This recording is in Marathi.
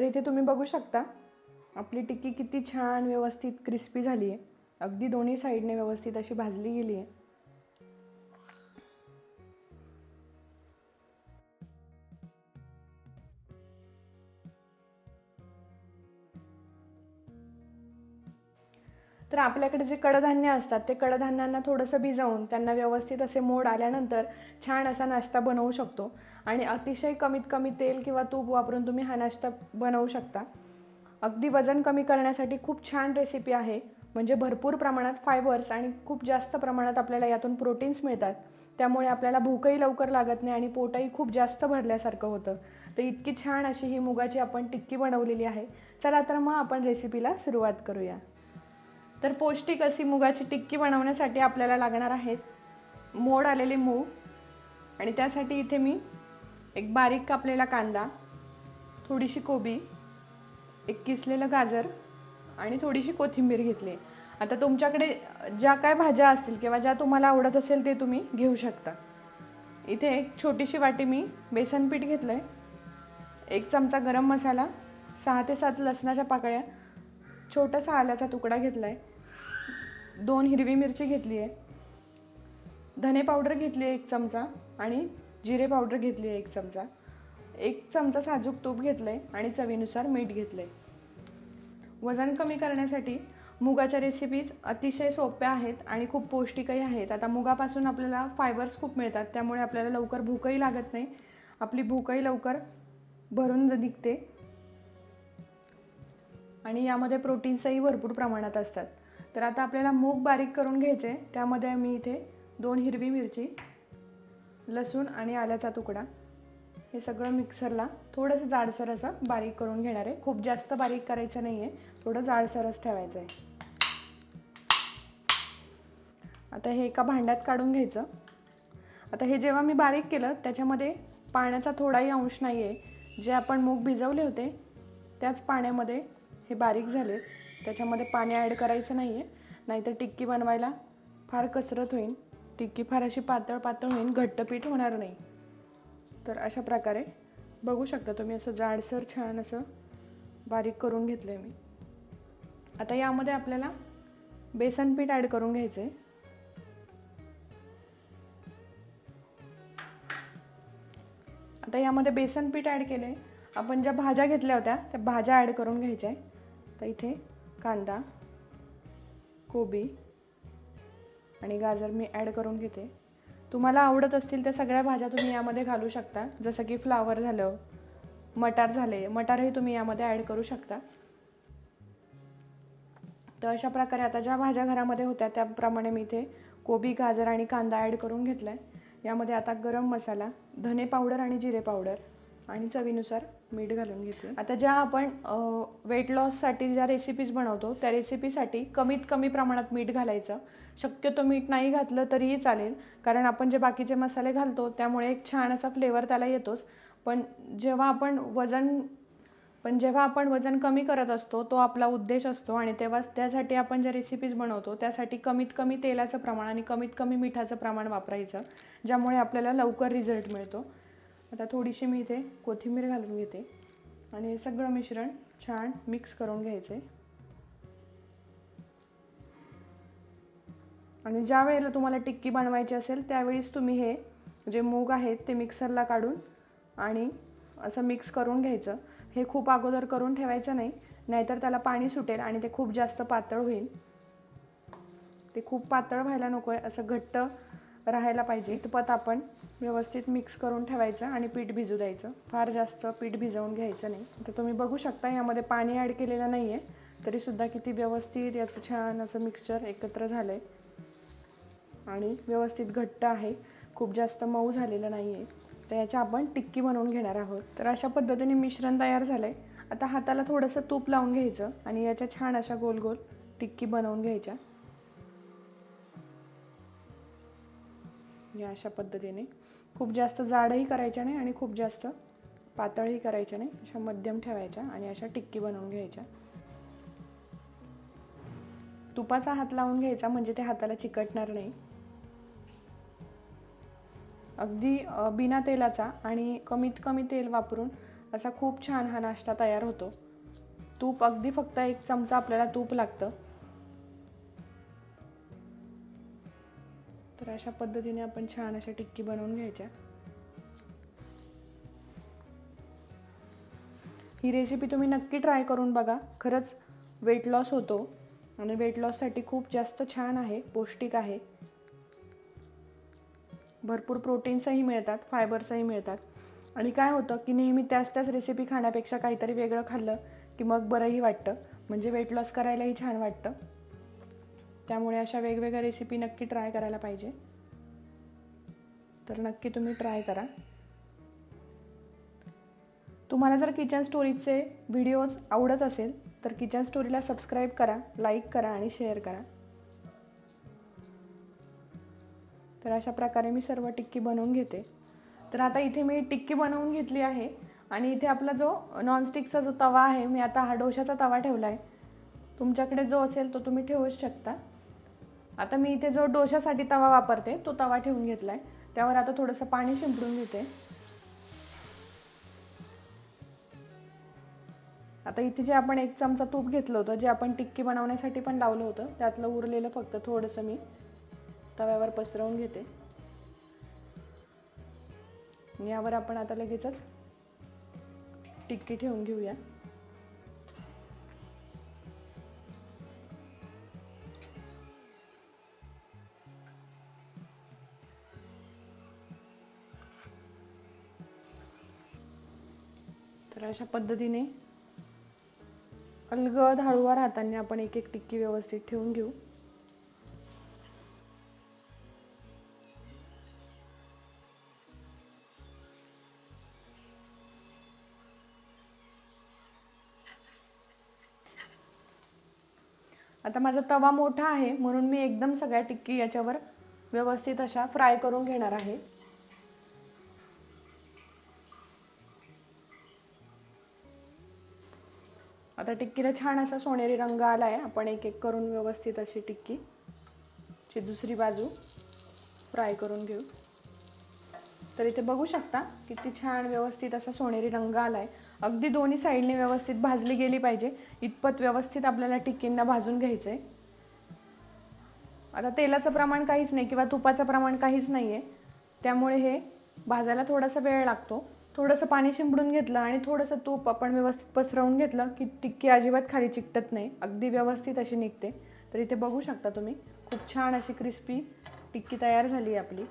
तर इथे तुम्ही बघू शकता आपली टिक्की किती छान व्यवस्थित क्रिस्पी झाली आहे अगदी दोन्ही साईडने व्यवस्थित अशी भाजली गेली आहे तर आपल्याकडे जे कडधान्य असतात ते कडधान्यांना थोडंसं भिजवून त्यांना व्यवस्थित असे मोड आल्यानंतर छान असा नाश्ता बनवू शकतो. आणि अतिशय कमीत कमी तेल किंवा तूप वापरून तुम्ही हा नाश्ता बनवू शकता. अगदी वजन कमी करण्यासाठी खूप छान रेसिपी आहे. म्हणजे भरपूर प्रमाणात फायबर्स आणि खूप जास्त प्रमाणात आपल्याला यातून प्रोटीन्स मिळतात. त्यामुळे आपल्याला भूकही लवकर लागत नाही आणि पोटही खूप जास्त भरल्यासारखं होतं. तर इतकी छान अशी ही मुगाची आपण टिक्की बनवलेली आहे. चला तर मग आपण रेसिपीला सुरुवात करूया. तर पौष्टिक अशी मुगाची टिक्की बनवण्यासाठी आपल्याला लागणार आहेत मोड आलेले मूग. आणि त्यासाठी इथे मी एक बारीक कापलेला कांदा थोडीशी कोबी एक किसलेलं गाजर आणि थोडीशी कोथिंबीर घेतली. आता तुमच्याकडे ज्या काय भाज्या असतील किंवा ज्या तुम्हाला आवडत असेल ते तुम्ही घेऊ शकता. इथे एक छोटीशी वाटी मी बेसन पीठ घेतलं आहे एक चमचा गरम मसाला सहा ते सात लसणाच्या पाकळ्या छोटासा आल्याचा तुकडा घेतला आहे दोन हिरवी मिरची घेतली आहे धने पावडर घेतली आहे एक चमचा आणि जिरे पावडर घेतली आहे एक चमचा. एक चमचा साजूक तूप घेतलं आहे आणि चवीनुसार मीठ घेतलं आहे वजन कमी करण्यासाठी मुगाच्या रेसिपीज अतिशय सोप्या आहेत आणि खूप पौष्टिकही आहेत. आता मुगापासून आपल्याला फायबर्स खूप मिळतात त्यामुळे आपल्याला लवकर भूकही लागत नाही. आपली भूकही लवकर भरून निघते. आणि यामध्ये प्रोटीन्सही भरपूर प्रमाणात असतात. तर आता आपल्याला मूग बारीक करून घ्यायचे त्यामध्ये मी इथे दोन हिरवी मिरची लसूण आणि आल्याचा तुकडा. हे सगळं मिक्सरला थोडंसं जाडसर असं बारीक करून घेणार आहे. खूप जास्त बारीक करायचं नाही आहे थोडं जाडसरच ठेवायचं आहे आता हे एका भांड्यात काढून घ्यायचं. आता हे जेव्हा मी बारीक केलं त्याच्यामध्ये पाण्याचा थोडाही अंश नाही आहे जे आपण मूग भिजवले होते त्याच पाण्यामध्ये हे बारीक झाले. त्याच्यामध्ये पाणी ॲड करायचं नाही आहे नाहीतर टिक्की बनवायला फार कसरत होईल. टिक्की फार अशी पातळ पातळ होईल घट्ट पीठ होणार नाही. तर अशा प्रकारे बघू शकता तुम्ही असं जाडसर छान असं बारीक करून घेतलं आहे मी. आता यामध्ये आपल्याला बेसन पीठ ॲड करून घ्यायचं आहे आता यामध्ये बेसन पीठ ॲड केलं आहे आपण ज्या भाज्या घेतल्या होत्या त्या भाज्या ॲड करून घ्यायच्या आहे तर इथे कांदा कोबी आणि गाजर मी ॲड करून घेते. तुम्हाला आवडत असतील त्या सगळ्या भाज्या तुम्ही यामध्ये घालू शकता. जसं की फ्लावर झालं मटार झाले मटारही तुम्ही यामध्ये ॲड करू शकता. तर अशा प्रकारे आता ज्या भाज्या घरामध्ये होत्या त्याप्रमाणे मी इथे कोबी गाजर आणि कांदा ॲड करून घेतला आहे यामध्ये आता गरम मसाला धने पावडर आणि जिरे पावडर. आणि चवीनुसार मीठ घालून घेते आता ज्या आपण वेट लॉससाठी ज्या रेसिपीज बनवतो त्या रेसिपीसाठी कमीत कमी प्रमाणात मीठ घालायचं. शक्यतो मीठ नाही घातलं तरीही चालेल. कारण आपण जे बाकीचे मसाले घालतो त्यामुळे एक छान असा फ्लेवर त्याला येतोच. पण जेव्हा आपण वजन पण जेव्हा आपण वजन कमी करत असतो तो आपला उद्देश असतो. आणि तेव्हा त्यासाठी आपण ज्या रेसिपीज बनवतो त्यासाठी कमीत कमी तेलाचं प्रमाण आणि कमीत कमी मिठाचं प्रमाण वापरायचं. ज्यामुळे आपल्याला लवकर रिझल्ट मिळतो. आता थोडीशी मी इथे कोथिंबीर घालून घेते. आणि हे सगळं मिश्रण छान मिक्स करून घ्यायचे. आणि ज्या वेळेला तुम्हाला टिक्की बनवायची असेल त्यावेळीच तुम्ही हे जे मूग आहेत ते मिक्सरला काढून आणि असं मिक्स करून घ्यायचं. हे खूप अगोदर करून ठेवायचं नाही नाहीतर त्याला पाणी सुटेल आणि ते खूप जास्त पातळ होईल. ते खूप पातळ व्हायला नको आहे असं घट्ट राहायला पाहिजे. इतपत आपण व्यवस्थित मिक्स करून ठेवायचं आणि पीठ भिजू द्यायचं. फार जास्त पीठ भिजवून घ्यायचं नाही. तर तुम्ही बघू शकता यामध्ये पाणी ॲड केलेलं नाही आहे तरीसुद्धा किती व्यवस्थित याचं छान असं मिक्सचर एकत्र झालं आहे आणि व्यवस्थित घट्ट आहे. खूप जास्त मऊ झालेलं नाही आहे तर याच्या आपण टिक्की बनवून घेणार आहोत. तर अशा पद्धतीने मिश्रण तयार झालं आहे आता हाताला थोडंसं तूप लावून घ्यायचं आणि याच्या छान अशा गोल गोल टिक्की बनवून घ्यायच्या. या अशा पद्धतीने. खूप जास्त जाडही करायच्या नाही आणि खूप जास्त पातळही करायच्या नाही. अशा मध्यम ठेवायच्या आणि अशा टिक्की बनवून घ्यायच्या. तुपाचा हात लावून घ्यायचा म्हणजे ते हाताला चिकटणार नाही. अगदी बिना तेलाचा आणि कमीत कमी तेल वापरून असा खूप छान हा नाश्ता तयार होतो. तूप अगदी फक्त एक चमचा आपल्याला तूप लागतं. तर अशा पद्धतीने आपण छान अशा टिक्की बनवून घ्यायच्या. ही रेसिपी तुम्ही नक्की ट्राय करून बघा. खरंच वेट लॉस होतो आणि वेट लॉससाठी खूप जास्त छान आहे पौष्टिक आहे. भरपूर प्रोटीन्सही मिळतात फायबर्सही मिळतात. आणि काय होतं की नेहमी त्याच त्याच रेसिपी खाण्यापेक्षा काहीतरी वेगळं खाल्लं की मग बरंही वाटतं. म्हणजे वेट लॉस करायलाही छान वाटतं. त्यामुळे अशा वेगवेगळ्या रेसिपी नक्की ट्राय करायला पाहिजे. तर नक्की तुम्ही ट्राय करा. तुम्हाला जर किचन स्टोरीचे व्हिडिओज आवडत असेल तर किचन स्टोरीला सबस्क्राईब करा लाईक करा आणि शेअर करा. तर अशा प्रकारे मी सर्व टिक्की बनवून घेते. तर आता इथे मी टिक्की बनवून घेतली आहे आणि इथे आपला जो नॉनस्टिकचा जो तवा आहे मी आता हा डोशाचा तवा ठेवला आहे तुमच्याकडे जो असेल तो तुम्ही ठेवूच शकता. आता मी इथे जो डोशासाठी तवा वापरते तो तवा ठेवून घेतला आहे त्यावर आता थोडंसं पाणी शिंपडून घेते. आता इथे जे आपण एक चमचा तूप घेतलं होतं जे आपण टिक्की बनवण्यासाठी पण लावलं होतं त्यातलं उरलेलं फक्त थोडंसं मी तव्यावर पसरवून घेते. यावर आपण आता लगेचच टिक्की ठेवून घेऊया. तर अशा पद्धतीने अलगद हळूवार हाताने आपण एक एक टिक्की व्यवस्थित ठेवून घेऊ. आता माझा तवा मोठा आहे म्हणून मी एकदम सगळ्या टिक्की याच्यावर व्यवस्थित अशा फ्राय करून घेणार आहे. आता टिक्कीला छान असा सोनेरी रंग आला आहे आपण एक एक करून व्यवस्थित अशी टिक्की ची दुसरी बाजू फ्राय करून घेऊ. तर इथे बघू शकता किती छान व्यवस्थित असा सोनेरी रंग आला आहे अगदी दोन्ही साईडने व्यवस्थित भाजली गेली पाहिजे. इतपत व्यवस्थित आपल्याला टिक्कींना भाजून घ्यायचं आहे आता तेलाचं प्रमाण काहीच नाही किंवा तुपाचं प्रमाण काहीच नाही आहे त्यामुळे हे भाजायला थोडासा वेळ लागतो. थोडंसं पाणी शिंपडून घेतलं आणि थोडंसं तूप आपण व्यवस्थित पसरवून घेतलं की टिक्की अजिबात खाली चिकटत नाही. अगदी व्यवस्थित अशी निघते. तर इथे बघू शकता तुम्ही खूप छान अशी क्रिस्पी टिक्की तयार झाली आहे आपली.